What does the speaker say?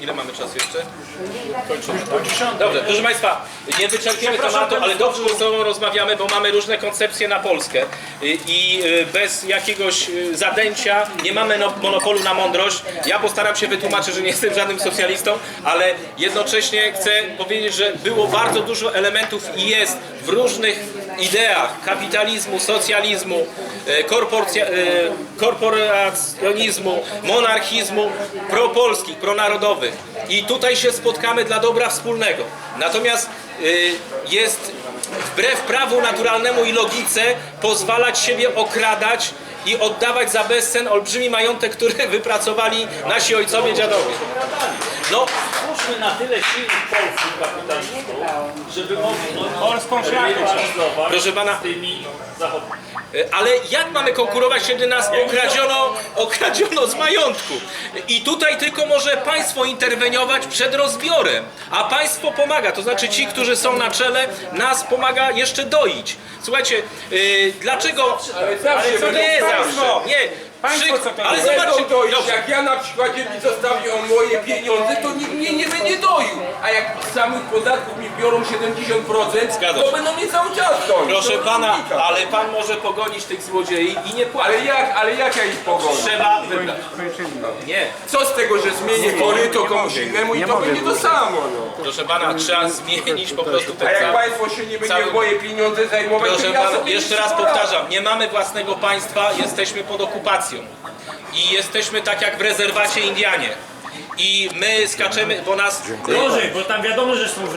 Ile mamy czasu jeszcze? Kończymy. tak? Dobrze, proszę Państwa, nie wyczerpiemy tematu, ale dobrze, że ze sobą rozmawiamy, bo mamy różne koncepcje na Polskę I- i y, bez jakiegoś y, zadęcia nie mamy no- monopolu na mądrość. Ja postaram się wytłumaczyć, że nie jestem żadnym socjalistą, ale jednocześnie chcę powiedzieć, że było bardzo dużo elementów i jest w różnych ideach kapitalizmu, socjalizmu, e, e, korporacjonizmu, monarchizmu, propolskich, pronarodowych. I tutaj się spotkamy dla dobra wspólnego. Natomiast e, jest wbrew prawu naturalnemu i logice pozwalać siebie okradać i oddawać za bezcen olbrzymi majątek, który wypracowali nasi ojcowie, dziadowie. No, Stwórzmy na tyle silnych polskich kapitalistów, żeby mogli Polską rywalizować Proszę pana- z tymi zachodnimi. E, Ale jak mamy konkurować, kiedy nas okradziono, okradziono z majątku? I tutaj tylko może państwo interweniować przed rozbiorem, a państwo pomaga, to znaczy ci, którzy są na czele, nas pomaga jeszcze doić. Słuchajcie, yy, dlaczego... Ale zawsze nie zawsze, nie. Państwo co to ale zobaczcie, dobrze. Jak ja na przykładzie mi zostawią moje pieniądze, to nikt mnie nie będzie doił. A jak z samych podatków mi biorą 70%, Zgadza to się. będą mnie cały czas. Proszę To pana, ale pan może pogonić tych złodziei i nie płacić. Ale jak, ale jak ja ich pogonię? Trzeba wybrać. Nie. Co z tego, że zmienię koryto komuś innemu i to będzie to samo, no. Proszę pana, trzeba zmienić po prostu A ten jak cały... państwo się nie będzie cały- moje pieniądze zajmować, Proszę to ja pana, sobie jeszcze nic raz poradzę. powtarzam, nie mamy własnego państwa, jesteśmy pod okupacją. I jesteśmy tak jak w rezerwacie Indianie. I my skaczemy, bo nas... Gorzej, bo tam wiadomo, że są